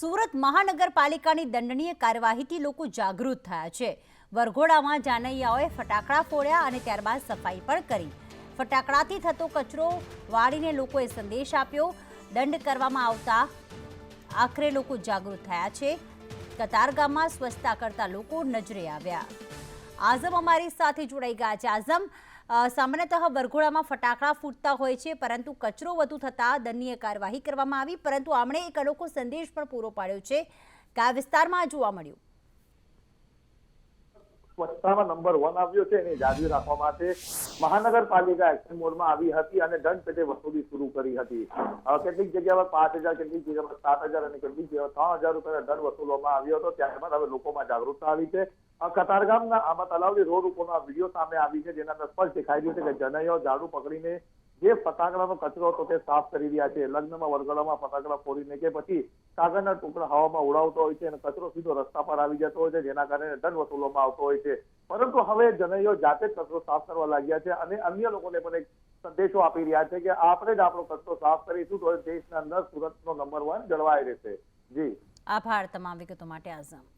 સુરત મહાનગરપાલિકાની દંડનીય કાર્યવાહીથી લોકો જાગૃત થયા છે. વરઘોડામાં જાનૈયાઓએ ફટાકડા ફોડ્યા અને ત્યારબાદ સફાઈ પણ કરી. ફટાકડાથી થતો કચરો વાળીને લોકોએ સંદેશ આપ્યો. દંડ કરવામાં આવતા આખરે લોકો જાગૃત થયા છે. કતારગામમાં સ્વચ્છતા કરતા લોકો નજરે આવ્યા. આઝમ અમારી સાથે જોડાઈ ગયા છે. આઝમ સામાન્યતઃ વરઘોડામાં ફટાકડા ફૂટતા હોય છે, પરંતુ કચરો વધુ થતાં દંડનીય કાર્યવાહી કરવામાં આવી, પરંતુ આમણે એક અનોખો સંદેશ પણ પૂરો પાડ્યો છે. કયા વિસ્તારમાં જોવા મળ્યું. સ્વચ્છતામાં નંબર વન આવ્યો છે, એની જાળવી રાખવા માટે મહાનગરપાલિકા એક્શન મોડમાં આવી હતી અને દંડ પેટે વસૂલી શરૂ કરી હતી. કેટલીક જગ્યા પાંચ હજાર, કેટલીક જગ્યા સાત હજાર અને કેટલીક જગ્યા ત્રણ હજાર રૂપિયાનો દંડ વસૂલવામાં આવ્યો હતો. ત્યારબાદ હવે લોકોમાં જાગૃતતા આવી છે. કતારગામના આમાં તલાવડી રોડ ઉપરનો વીડિયો સામે આવી છે, જેના અંદર સ્પષ્ટ દેખાઈ રહ્યું છે કે જનૈયો ઝાડુ પકડીને જે ફટાકડાનો કચરો હતો તે સાફ કરી રહ્યા છે. લગ્નમાં, વરઘોડામાં ફટાકડા ફોડીને કે પછી કાગળના ટુકડા હવામાં ઉડાવતો હોય છે અને કચરો સીધો રસ્તા પર આવી જતો હોય છે, જેના કારણે દંડ વસૂલવામાં આવતો હોય છે. પરંતુ હવે જનૈયો જાતે જ કચરો સાફ કરવા લાગ્યા છે અને અન્ય લોકોને પણ એક સંદેશો આપી રહ્યા છે કે આપણે જ આપણો કચરો સાફ કરીશું તો દેશના અંદર સુરતનો નંબર વન જળવાઈ રહેશે. જી. આભાર તમામ વિગતો માટે આઝમ.